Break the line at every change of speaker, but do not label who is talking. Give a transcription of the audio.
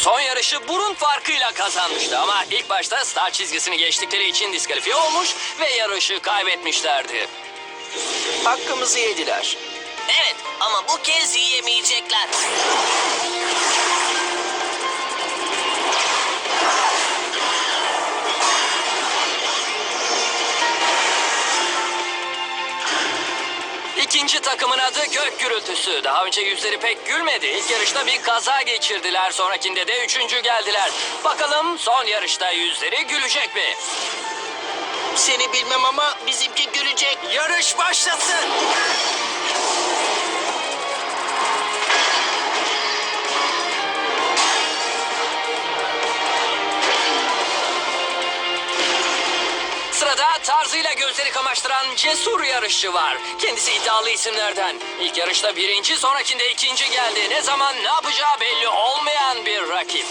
Son yarışı burun farkıyla kazanmıştı ama ilk başta start çizgisini geçtikleri için diskalifiye olmuş ve yarışı kaybetmişlerdi.
Hakkımızı yediler.
Evet ama bu kez yiyemeyecekler.
İkinci takımın adı Gök Gürültüsü. Daha önce yüzleri pek gülmedi. İlk yarışta bir kaza geçirdiler. Sonrakinde de üçüncü geldiler. Bakalım son yarışta yüzleri gülecek mi?
Seni bilmem ama bizimki gülecek.
Yarış başlasın.
Sırada tarzıyla gözleri kamaştıran cesur yarışçı var. Kendisi iddialı isimlerden. İlk yarışta birinci, sonrakinde ikinci geldi. Ne zaman ne yapacağı belli olmayan bir rakip.